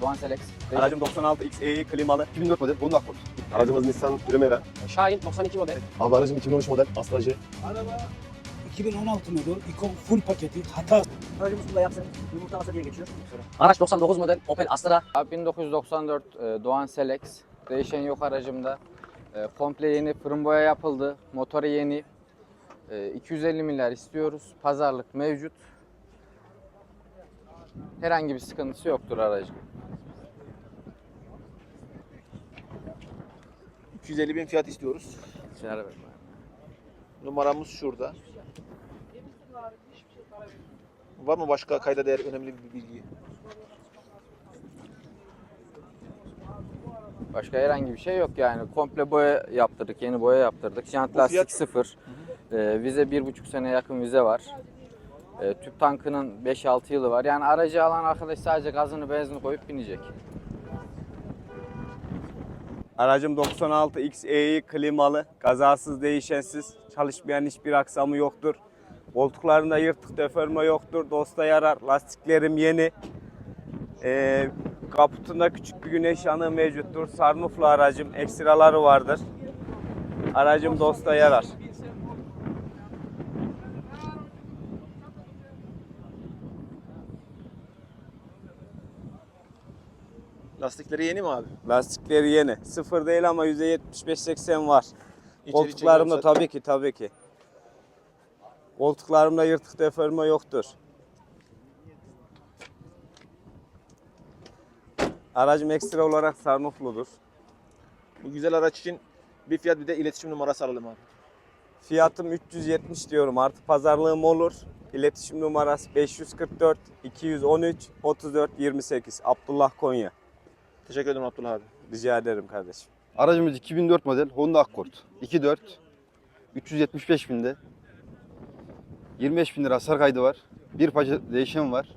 Doğan Selex. Aracım 96 XE'yi klimalı. 2004 model Honda Accord. Aracımız Nissan Primera. Şahin 92 model. Abi aracım 2013 model Astra J. Araba 2016 model Icon full paketi hata Aracımız bunda yapsın yumurtaması diye geçiyor. Araç 99 model Opel Astra. Abi 1994 e, Doğan Selex. Değişen yok aracımda. E, Komple yeni fırın boya yapıldı. Motoru yeni. E, 250 milyar istiyoruz. Pazarlık mevcut. Herhangi bir sıkıntısı yoktur aracın. 250 bin fiyat istiyoruz. Numaramız şurada. Var mı başka kayda değer önemli bir bilgi? Başka herhangi bir şey yok yani. Komple boya yaptırdık, yeni boya yaptırdık. Jant Bu lastik fiyat- sıfır. E, vize bir buçuk sene yakın vize var. E, tüp tankının 5-6 yılı var. Yani aracı alan arkadaş sadece gazını benzini koyup binecek. Aracım 96 XE'yi klimalı. Kazasız değişensiz. Çalışmayan hiçbir aksamı yoktur. Koltuklarında yırtık deforme yoktur. Dosta yarar. Lastiklerim yeni. Ee, kaputunda küçük bir güneş yanığı mevcuttur. Sarnuflu aracım. Ekstraları vardır. Aracım dosta yarar. Lastikleri yeni mi abi? Lastikleri yeni. Sıfır değil ama %75-80 var. İçeri Koltuklarımda çekiyorsa- tabii ki tabii ki. Koltuklarımda yırtık deforme yoktur. Aracım ekstra olarak sarnufludur. Bu güzel araç için bir fiyat bir de iletişim numarası alalım abi. Fiyatım 370 diyorum. Artı pazarlığım olur. İletişim numarası 544 213 34 28. Abdullah Konya. Teşekkür ederim Abdullah abi. Rica ederim kardeşim. Aracımız 2004 model Honda Accord. 2.4. 375 binde. 25 bin lira hasar kaydı var. Bir parça değişen var.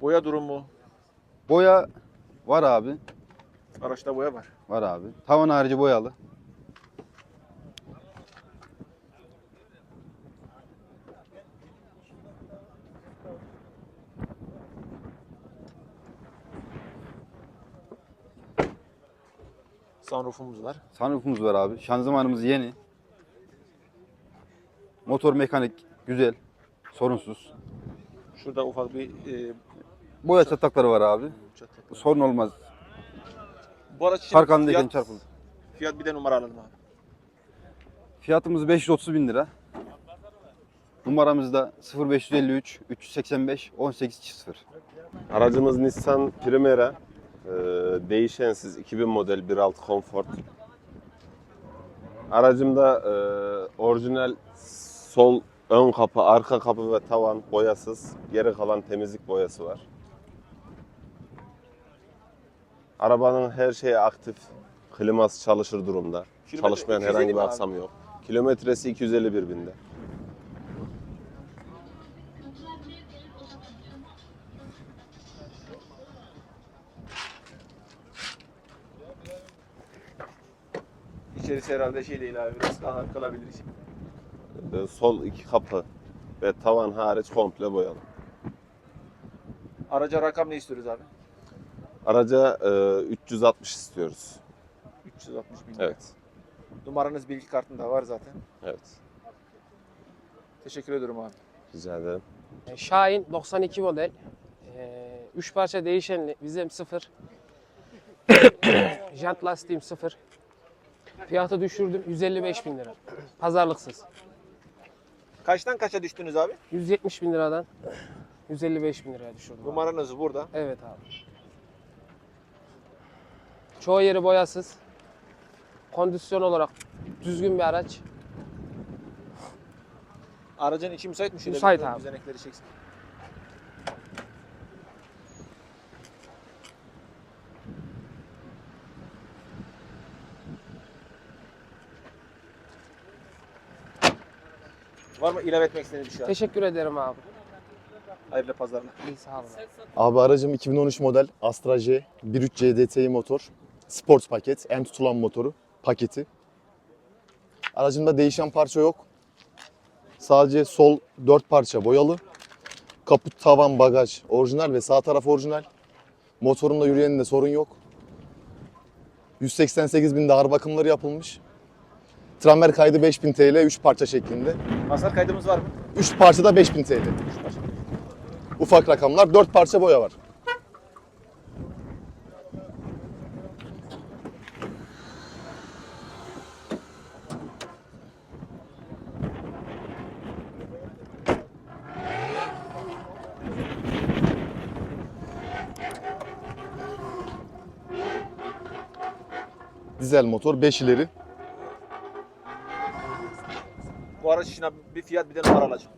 Boya durumu. Boya var abi. Araçta boya var. Var abi. Tavan harici boyalı. Sunroofumuz var. Sunroofumuz var abi. Şanzımanımız yeni. Motor mekanik güzel. Sorunsuz. Şurada ufak bir e, Boya çatlakları var abi. çatlak var. Sorun olmaz. Bu araç için Parkandayken fiyat, çarpıldı. fiyat bir de numara alalım abi. Fiyatımız 530 bin lira. Numaramız da 0553 385 1800. Aracımız Nissan Primera. Ee, değişensiz 2000 model 1.6 Comfort. Aracımda e, orijinal sol ön kapı, arka kapı ve tavan boyasız. Geri kalan temizlik boyası var. Arabanın her şeyi aktif. Kliması çalışır durumda. Kilometre- Çalışmayan 250 herhangi mi bir abi? aksam yok. Kilometresi 251 binde. İçerisi herhalde şey değil abi. Biraz daha kalabilir. Ee, sol iki kapı ve tavan hariç komple boyalı. Araca rakam ne istiyoruz abi? Araca e, 360 istiyoruz. 360 bin lira. Evet. Numaranız bilgi kartında var zaten. Evet. Teşekkür ediyorum abi. Rica ederim. Şahin 92 model. 3 parça değişenli. Vizem 0. Jant lastiğim 0. Fiyatı düşürdüm 155 bin lira. Pazarlıksız. Kaçtan kaça düştünüz abi? 170 bin liradan 155 bin liraya düşürdüm. abi. Numaranız burada. Evet abi. Çoğu yeri boyasız. Kondisyon olarak düzgün bir araç. Aracın içi müsait mi? Şöyle Müsait bir abi. Düzenekleri çeksin. Var mı ilave etmek istediğiniz bir şey? Teşekkür ederim abi. Hayırlı pazarlar. İyi sağ olun. Abi aracım 2013 model Astra J 1.3 CDTI motor. Sports paket. En tutulan motoru. Paketi. Aracımda değişen parça yok. Sadece sol 4 parça boyalı. Kaput, tavan, bagaj orijinal ve sağ taraf orijinal. Motorunda yürüyeninde sorun yok. 188 bin de ağır bakımları yapılmış. Tramer kaydı 5000 TL 3 parça şeklinde. Hasar kaydımız var mı? 3 parçada 5000 TL. Ufak rakamlar 4 parça boya var. Dizel motor 5 ileri. Araç için abi bir fiyat bir de numara alacağım.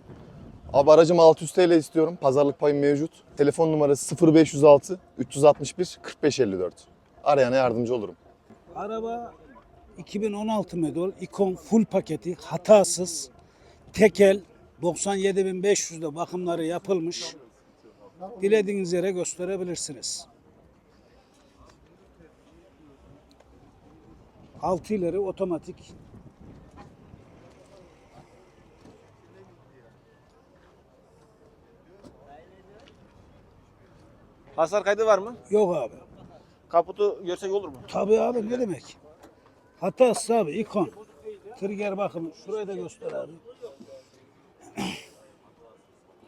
Abi aracım 600 TL istiyorum. Pazarlık payım mevcut. Telefon numarası 0506 361 4554. Arayana yardımcı olurum. Araba 2016 model ikon full paketi hatasız tekel 97.500'de bakımları yapılmış. Dilediğiniz yere gösterebilirsiniz. 6 ileri otomatik. Hasar kaydı var mı? Yok abi. Kaputu görsek olur mu? Tabii abi ne demek? Hatasız abi ikon. Trigger bakımı. Şurayı da göster abi.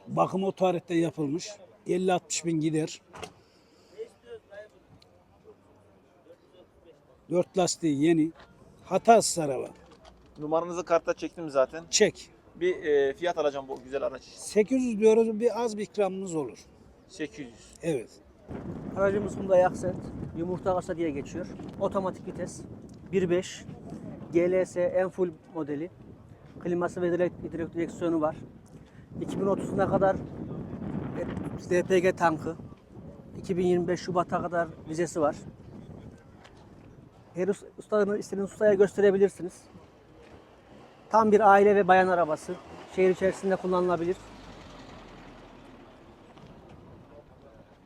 Bakım o tarihte yapılmış. 50-60 bin gider. Dört lastiği yeni. Hatasız araba. Numaranızı kartta çektim zaten. Çek. Bir e, fiyat alacağım bu güzel araç için. 800 diyoruz bir az bir ikramımız olur. 800. Evet. Aracımız Hyundai Accent. Yumurta kasa diye geçiyor. Otomatik vites. 1.5. GLS en full modeli. Kliması ve direkt, direkt direksiyonu var. 2030'una kadar e, DPG tankı. 2025 Şubat'a kadar vizesi var. Her us- ustanın istediğiniz ustaya gösterebilirsiniz. Tam bir aile ve bayan arabası. Şehir içerisinde kullanılabilir.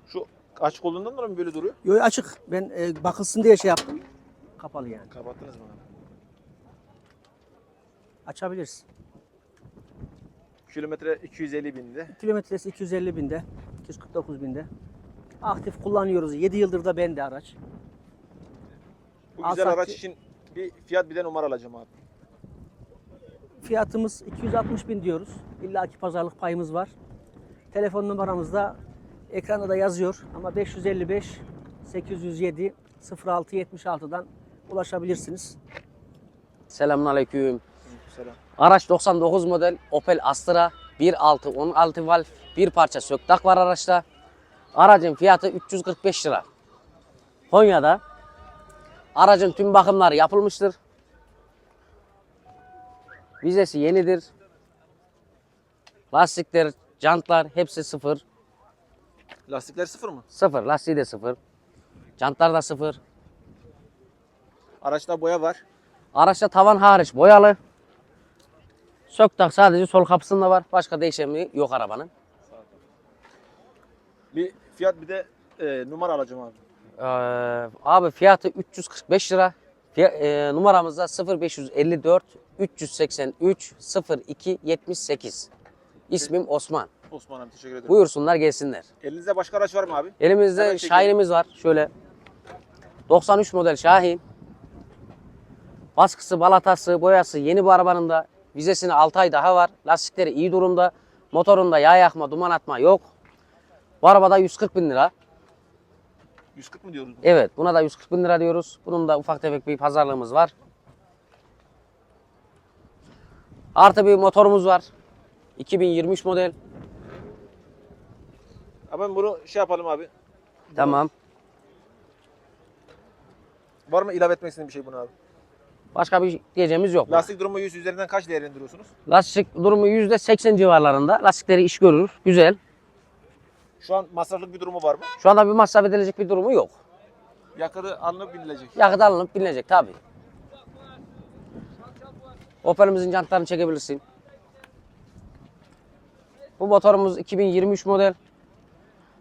Şu açık olduğundan dolayı mı böyle duruyor? Yo açık. Ben e, bakılsın diye şey yaptım. Kapalı yani. Kapattınız mı? abi? Açabiliriz. Kilometre 250 binde. Kilometresi 250 binde, 249 binde. Aktif kullanıyoruz. 7 yıldır da bende araç. Bu güzel sattı. araç için bir fiyat bir de numara alacağım abi. Fiyatımız 260 bin diyoruz. İlla ki pazarlık payımız var. Telefon numaramız da ekranda da yazıyor ama 555 807 06 76'dan ulaşabilirsiniz. Selamünaleyküm. Selam. Araç 99 model Opel Astra 1.6 16 valf bir parça söktak var araçta. Aracın fiyatı 345 lira. Konya'da aracın tüm bakımları yapılmıştır. Vizesi yenidir. Lastikler, jantlar hepsi sıfır. Lastikler sıfır mı? Sıfır, lastiği de sıfır. Jantlar da sıfır. Araçta boya var. Araçta tavan hariç boyalı. Söktak sadece sol kapısında var. Başka değişimi yok arabanın. Bir fiyat bir de e, numara alacağım abi. Ee, abi fiyatı 345 lira. Fiya- e, numaramız da 0554 383 02 78. İsmim Osman. Osman abi teşekkür ederim. Buyursunlar gelsinler. Elinizde başka araç var mı abi? Elimizde Hemen. Şahin'imiz var. Şöyle 93 model Şahin. Baskısı, balatası, boyası yeni bu arabanın da. Vizesine 6 ay daha var. Lastikleri iyi durumda. Motorunda yağ yakma, duman atma yok. Bu arabada 140 bin lira. 140 mı diyoruz? Evet buna da 140 bin lira diyoruz. Bunun da ufak tefek bir pazarlığımız var. Artı bir motorumuz var. 2023 model. Abi bunu şey yapalım abi. Tamam. Var mı ilave etmek istediğin bir şey buna abi? Başka bir diyeceğimiz yok. Lastik durumu 100 üzerinden kaç değerlendiriyorsunuz? Lastik durumu %80 civarlarında. Lastikleri iş görür. Güzel. Şu an masraflık bir durumu var mı? Şu anda bir masraf edilecek bir durumu yok. Yakıtı alınıp binilecek. Yakıt alınıp bilinecek tabi. Opel'imizin jantlarını çekebilirsin. Bu motorumuz 2023 model.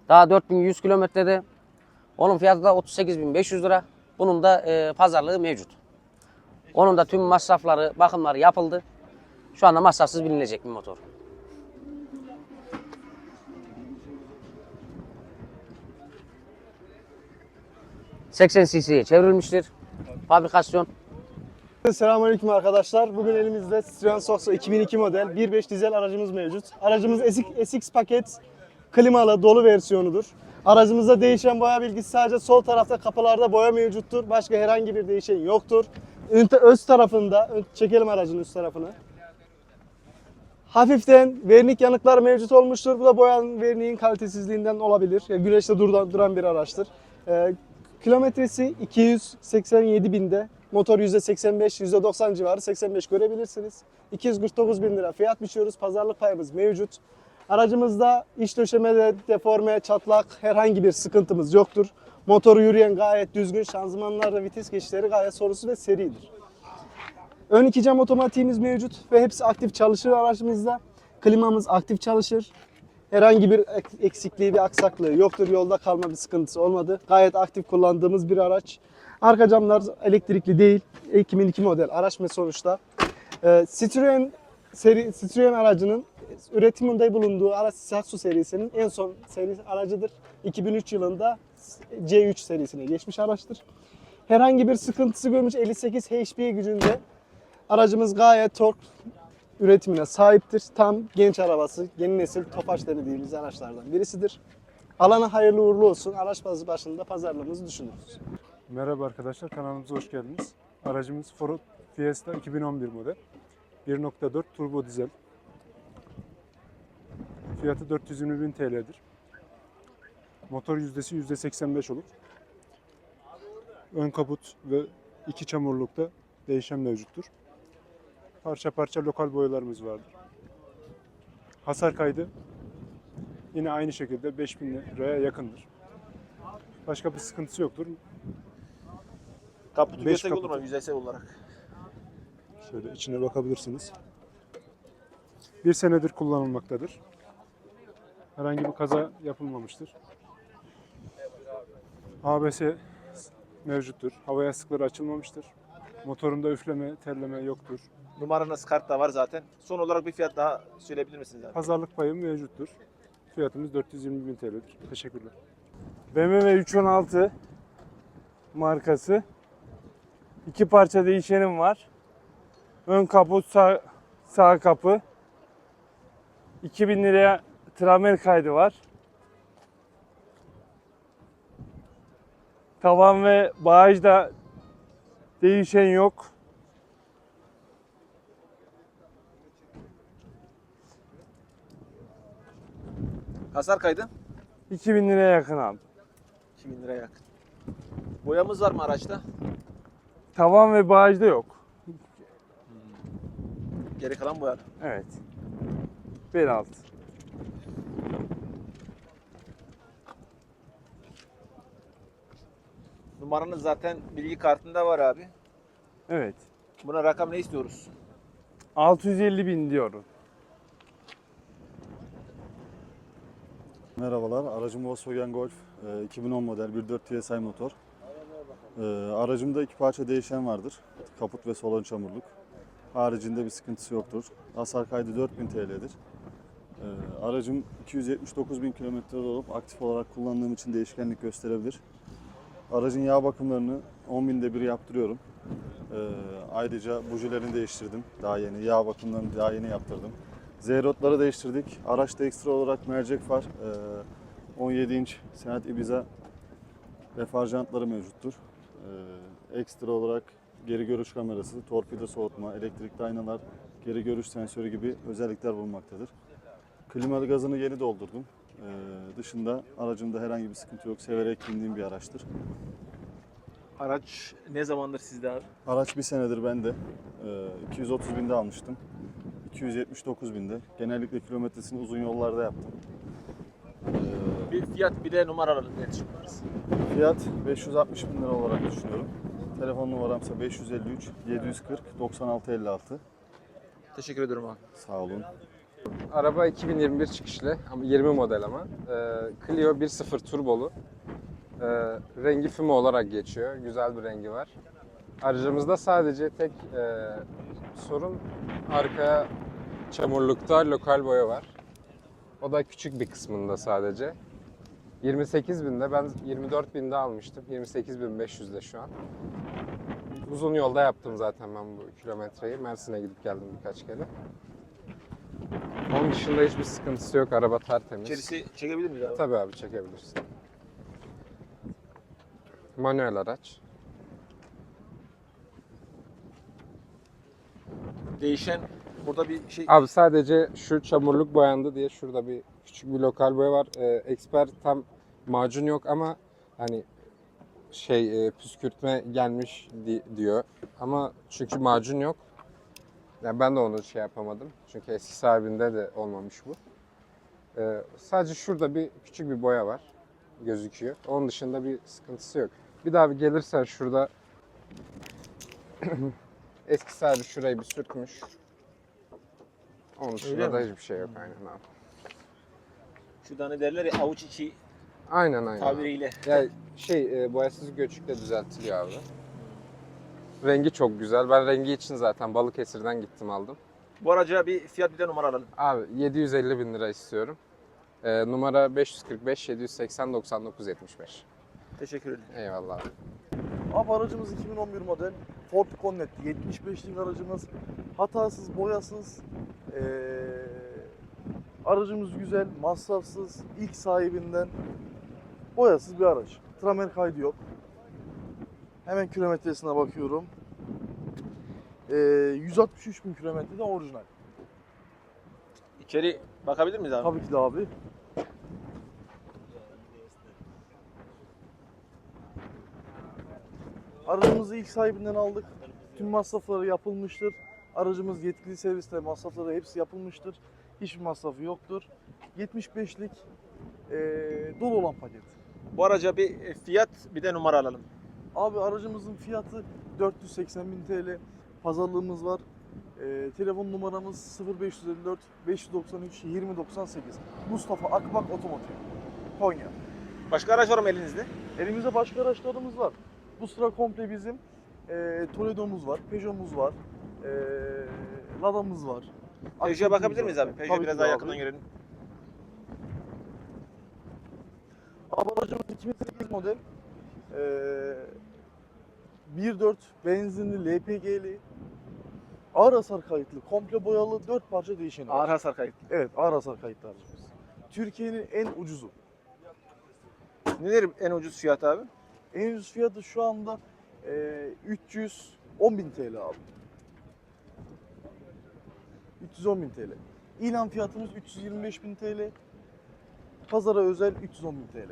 Daha 4100 kilometrede. Onun fiyatı da 38.500 lira. Bunun da e, pazarlığı mevcut. Onun da tüm masrafları, bakımları yapıldı. Şu anda masrafsız binilecek bir motor. ...80 cc'ye çevrilmiştir. Fabrikasyon Selamünaleyküm arkadaşlar. Bugün elimizde Citroen Saxo 2002 model 1.5 dizel aracımız mevcut. Aracımız SX, SX paket klimalı dolu versiyonudur. Aracımızda değişen boya bilgisi sadece sol tarafta kapılarda boya mevcuttur. Başka herhangi bir değişen yoktur. Öz tarafında, çekelim aracın üst tarafını. Hafiften vernik yanıklar mevcut olmuştur. Bu da boyanın verniğin kalitesizliğinden olabilir. Ya güneşte duran, duran bir araçtır. Ee, kilometresi 287 binde. Motor %85, %90 civarı 85 görebilirsiniz. 249 bin lira fiyat biçiyoruz. Pazarlık payımız mevcut. Aracımızda iç döşemede deforme, çatlak herhangi bir sıkıntımız yoktur. Motoru yürüyen gayet düzgün. Şanzımanlar ve vites geçişleri gayet sorunsuz ve seridir. Ön iki cam otomatiğimiz mevcut ve hepsi aktif çalışır aracımızda. Klimamız aktif çalışır. Herhangi bir ek- eksikliği, bir aksaklığı yoktur. Yolda kalma bir sıkıntısı olmadı. Gayet aktif kullandığımız bir araç. Arka camlar elektrikli değil. 2002 model araç ve sonuçta. Citroen seri, Citroen aracının üretiminde bulunduğu araç Saxo serisinin en son seri aracıdır. 2003 yılında C3 serisine geçmiş araçtır. Herhangi bir sıkıntısı görmüş 58 HP gücünde Aracımız gayet tork üretimine sahiptir. Tam genç arabası, yeni nesil Tofaş dediğimiz araçlardan birisidir. Alana hayırlı uğurlu olsun. Araç bazı başında pazarlığımızı düşünürüz. Merhaba arkadaşlar, kanalımıza hoş geldiniz. Aracımız Ford Fiesta 2011 model. 1.4 turbo dizel. Fiyatı 420 bin TL'dir. Motor yüzdesi %85 olur. Ön kaput ve iki çamurlukta değişen mevcuttur. Parça parça lokal boyalarımız vardır. Hasar kaydı yine aynı şekilde 5000 liraya yakındır. Başka bir sıkıntısı yoktur. Kaputu Beş görsek olur mu yüzeysel olarak? Şöyle içine bakabilirsiniz. Bir senedir kullanılmaktadır. Herhangi bir kaza yapılmamıştır. ABS mevcuttur. Hava yastıkları açılmamıştır. Motorunda üfleme, terleme yoktur. Numaranız kartta var zaten. Son olarak bir fiyat daha söyleyebilir misiniz abi? Pazarlık payı mevcuttur. Fiyatımız 420 bin TL'dir. Teşekkürler. BMW 316 markası. İki parça değişenim var. Ön kaput, sağ, sağ kapı. 2000 liraya tramer kaydı var. Tavan ve bağajda değişen yok. Hasar kaydı 2000 liraya yakın abi. 2000 liraya yakın. Boyamız var mı araçta? Tavan ve bağajda yok. Geri kalan boyalı. Evet. 1.6. Numaranız zaten bilgi kartında var abi. Evet. Buna rakam ne istiyoruz? 650 bin diyorum. Merhabalar, aracım Volkswagen Golf e, 2010 model 1.4 TSI motor. E, Aracımda iki parça değişen vardır. Kaput ve sol ön çamurluk. Haricinde bir sıkıntısı yoktur. Hasar kaydı 4000 TL'dir. E, Aracım 279 bin kilometrede olup aktif olarak kullandığım için değişkenlik gösterebilir. Aracın yağ bakımlarını 10 binde bir yaptırıyorum. E, Ayrıca bujilerini değiştirdim daha yeni. Yağ bakımlarını daha yeni yaptırdım. Zeyrotları değiştirdik. Araçta ekstra olarak mercek far, e, 17 inç Seat Ibiza ve far jantları mevcuttur. E, Ekstra olarak geri görüş kamerası, torpido soğutma, elektrikli aynalar, geri görüş sensörü gibi özellikler bulunmaktadır. Klimalı gazını yeni doldurdum. E, Dışında aracımda herhangi bir sıkıntı yok. Severek bindiğim bir araçtır. Araç ne zamandır sizde abi? Araç bir senedir bende. E, 230 binde almıştım. 279 binde. Genellikle kilometresini uzun yollarda yaptım. E, Bir fiyat bir de numara alalım iletişim numarası. Fiyat 560 bin lira olarak düşünüyorum. Telefon numaramsa 553 740 96 56. Teşekkür ederim abi. Sağ olun. Araba 2021 çıkışlı ama 20 model ama. Ee, Clio 1.0 turbolu. Ee, rengi füme olarak geçiyor. Güzel bir rengi var. Aracımızda sadece tek e, sorun arkaya çamurlukta lokal boya var. O da küçük bir kısmında sadece. 28 binde ben 24 binde almıştım. 28.500'de şu an. Uzun yolda yaptım zaten ben bu kilometreyi. Mersin'e gidip geldim birkaç kere. Onun dışında hiçbir sıkıntısı yok. Araba tertemiz. İçerisi çekebilir miyiz abi? Tabii abi çekebilirsin. Manuel araç. Değişen burada bir şey Abi sadece şu çamurluk boyandı diye şurada bir küçük bir lokal boya var. Ee, Expert tam macun yok ama hani şey e, püskürtme gelmiş di- diyor. Ama çünkü macun yok. Yani ben de onu şey yapamadım. Çünkü eski sahibinde de olmamış bu. Ee, sadece şurada bir küçük bir boya var. Gözüküyor. Onun dışında bir sıkıntısı yok. Bir daha bir gelirsen şurada eski sahibi şurayı bir sürtmüş. Onun dışında da hiçbir şey yok aynen abi. şurada ne derler ya avuç içi Aynen aynen. tabiriyle. Ya şey e, boyasız göçükle düzeltiliyor abi. Rengi çok güzel. Ben rengi için zaten Balıkesir'den gittim aldım. Bu araca bir fiyat bir de numara alalım. Abi 750 bin lira istiyorum. E, numara 545 780 99 75. Teşekkür ederim. Eyvallah abi. Abi aracımız 2011 model Ford Connect 75'lik aracımız hatasız boyasız ee, aracımız güzel masrafsız ilk sahibinden boyasız bir araç tramer kaydı yok hemen kilometresine bakıyorum ee, 163 bin kilometrede orijinal İçeri bakabilir miyiz abi? tabii ki de abi Aracımızı ilk sahibinden aldık. Tüm masrafları yapılmıştır. Aracımız yetkili serviste masrafları hepsi yapılmıştır. Hiçbir masrafı yoktur. 75'lik eee dolu olan paket. Bu araca bir e, fiyat bir de numara alalım. Abi aracımızın fiyatı 480 bin TL. Pazarlığımız var. Eee, telefon numaramız 0554 593 2098. Mustafa Akbak Otomotiv. Konya. Başka araç var mı elinizde? Elimizde başka araçlarımız var. Bu sıra komple bizim. Eee Toledo'muz var, Peugeot'muz var, eee Lada'mız var. Peugeot'a bakabilir miyiz abi? Peugeot biraz daha de yakından abi. görelim. Abi aracımız 2008 model. Eee 1.4 benzinli, LPG'li. Ağır hasar kayıtlı, komple boyalı 4 parça değişeni var. Ağır hasar kayıtlı. Evet, ağır hasar kayıtlı aracımız. Türkiye'nin en ucuzu. Nedir en ucuz fiyat abi? En ucuz fiyatı şu anda eee 310 bin TL abi. 310 bin TL. İlan fiyatımız 325 bin TL. Pazara özel 310 bin TL.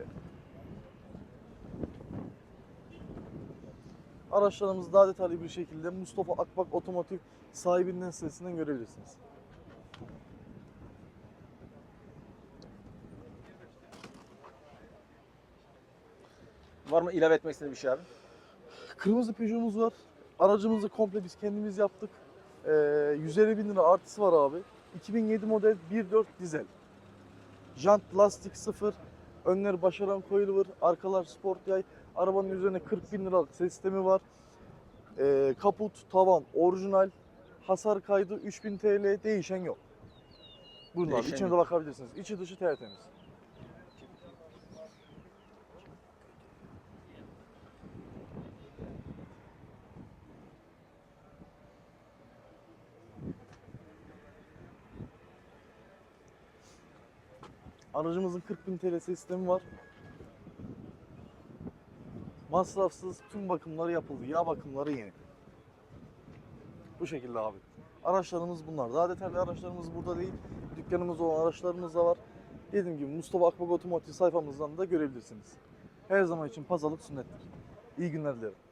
Araçlarımızı daha detaylı bir şekilde Mustafa Akbak Otomotiv sahibinden sitesinden görebilirsiniz. Var mı ilave etmek istediğin bir şey abi? Kırmızı Peugeot'umuz var. Aracımızı komple biz kendimiz yaptık. Ee, 150 bin lira artısı var abi. 2007 model 1.4 dizel. Jant lastik sıfır. Önler başaran coilover, arkalar sport yay. Arabanın üzerine 40 bin liralık ses sistemi var. Ee, kaput, tavan orijinal. Hasar kaydı 3000 TL değişen yok. Abi Değişen içine de bakabilirsiniz. İçi dışı tertemiz. Aracımızın 40 bin TL sistemi var. Masrafsız tüm bakımları yapıldı. Yağ bakımları yeni. Bu şekilde abi. Araçlarımız bunlar. Daha detaylı araçlarımız burada değil. Dükkanımızda olan araçlarımız da var. Dediğim gibi Mustafa Akbak Otomotiv sayfamızdan da görebilirsiniz. Her zaman için pazarlık sünnettir. İyi günler dilerim.